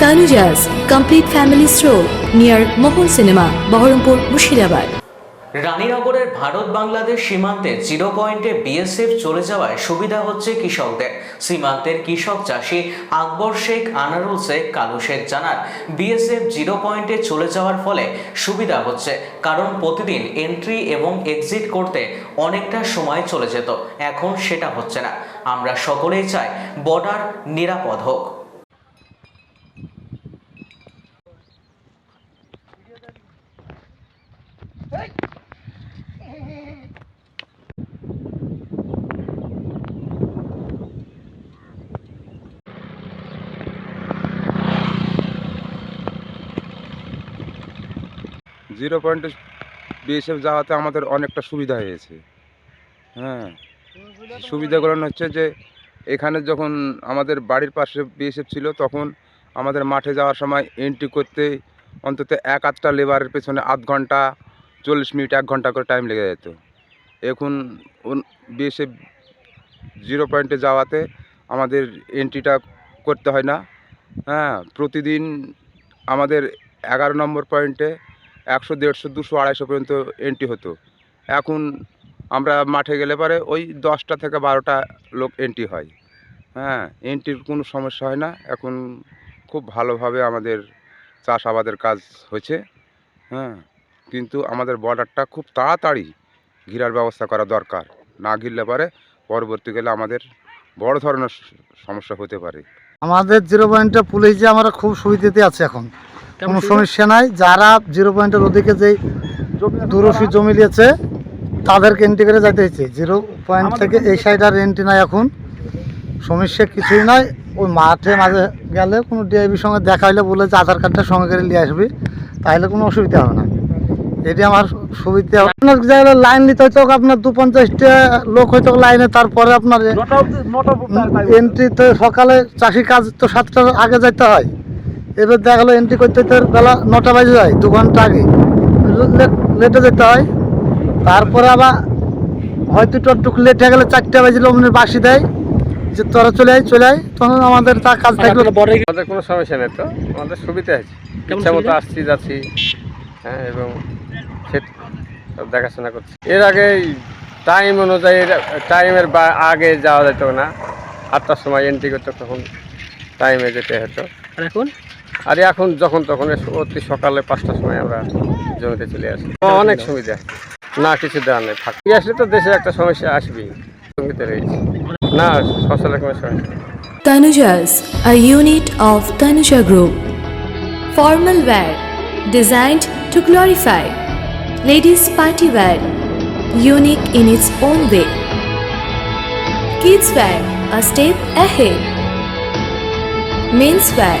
Tanujas Complete Family Stroll near Mohol Cinema, Baharampur, Mushirabad. রানীনগরের Bharat Bangladesh সীমান্তে zero পয়েন্টে BSF চলে যাওয়ায় সুবিধা হচ্ছে কৃষকদের। সীমান্তের কৃষক চাষি আকবর শেখ আনারুল শেখ কালু শেখ জানান বিএসএফ জিরো পয়েন্টে চলে যাওয়ার ফলে সুবিধা হচ্ছে কারণ প্রতিদিন এন্ট্রি এবং এক্সিট করতে অনেকটা সময় চলে যেত। এখন সেটা হচ্ছে না। আমরা সকলেই চাই বর্ডার নিরাপদ হোক। জিরো পয়েন্টে বিএসএফ যাওয়াতে আমাদের অনেকটা সুবিধা হয়েছে। হ্যাঁ সুবিধাগুলো হচ্ছে যে এখানে যখন আমাদের বাড়ির পাশে বিএসএফ ছিল, তখন আমাদের মাঠে যাওয়ার সময় এন্ট্রি করতে অন্তত এক আধটা লেবারের পেছনে আধ ঘণ্টা, চল্লিশ মিনিট, এক ঘণ্টা করে টাইম লেগে যেত। এখন বিএসএফ জিরো পয়েন্টে যাওয়াতে আমাদের এন্ট্রিটা করতে হয় না। হ্যাঁ প্রতিদিন আমাদের এগারো নম্বর পয়েন্টে একশো, দেড়শো, দুশো, আড়াইশো পর্যন্ত এন্ট্রি হতো। এখন আমরা মাঠে গেলে পরে ওই দশটা থেকে বারোটা লোক এন্ট্রি হয়। হ্যাঁ এন্ট্রির কোনো সমস্যা হয় না। এখন খুব ভালোভাবে আমাদের চাষাবাদের কাজ হয়েছে। হ্যাঁ কিন্তু আমাদের বর্ডারটা খুব তাড়াতাড়ি ঘিরার ব্যবস্থা করা দরকার। না ঘিরলে পরে পরবর্তীকালে আমাদের বড় ধরনের সমস্যা হতে পারে। আমাদের জিরো পয়েন্টটা পুলিশ যে আমরা খুব সুবিধাতে আছে এখন। কোনো সমস্যা নাই। যারা জিরো পয়েন্টের ওদিকে যেই দুরফি জমি নিয়েছে তাদেরকে এন্ট্রি করে যাইতে হয়েছে। জিরো পয়েন্ট থেকে এই সাইড আর এন্ট্রি নাই এখন। সমস্যা কিছুই নাই। ওই মাঠে মাঝে গেলে কোনো ডিআইবির সঙ্গে দেখা হলে বলে যে আধার কার্ডটা সঙ্গে করে নিয়ে আসবি। তাহলে কোনো অসুবিধা হবে না। এটি আমার সুবিধা হবে। আপনার জায়গায় লাইন নিতে হয়তো আপনার দু পঞ্চাশটা লোক হয়তো লাইনে তারপরে আপনার এন্ট্রি তো সকালে চাষি কাজ তো সাতটার আগে যাইতে হয়। এবার দেখা গেলো এন্ট্রি করতে তো বেলা নটা বাজে যায় দু ঘণ্টা আগে। লেটে যেতে হয়। তারপরে আবার হয়তো একটু লেট হয়ে গেলে চারটা বাজলে অমনি বাসি দেয় যে তোরা চলে আয় চলে আয়। তখন আমাদের তা কাজ থাকলে। আমাদের কোনো সমস্যা নেই তো আমাদের সুবিধা আছে। ইচ্ছা মতো আসছি যাচ্ছি হ্যাঁ এবং সে দেখাশোনা করছি। এর আগে টাইম অনুযায়ী টাইমের আগে যাওয়া যেত না। আটটার সময় এন্ট্রি করতে তখন টাইমে যেতে হতো। এখন? আর এখন যখন তখন অতি সকালে পাঁচটার সময় আমরা জমিতে চলে আসি অনেক সুবিধা না কিছু দেওয়ার নেই থাকি আসলে তো দেশে একটা সমস্যা আসবেই জমিতে রয়েছে না ফসলের কোনো সমস্যা Tanujas, a unit of Tanuja Group. Formal wear designed to glorify. Ladies party wear, unique in its own way. Kids wear, a step ahead. Men's wear,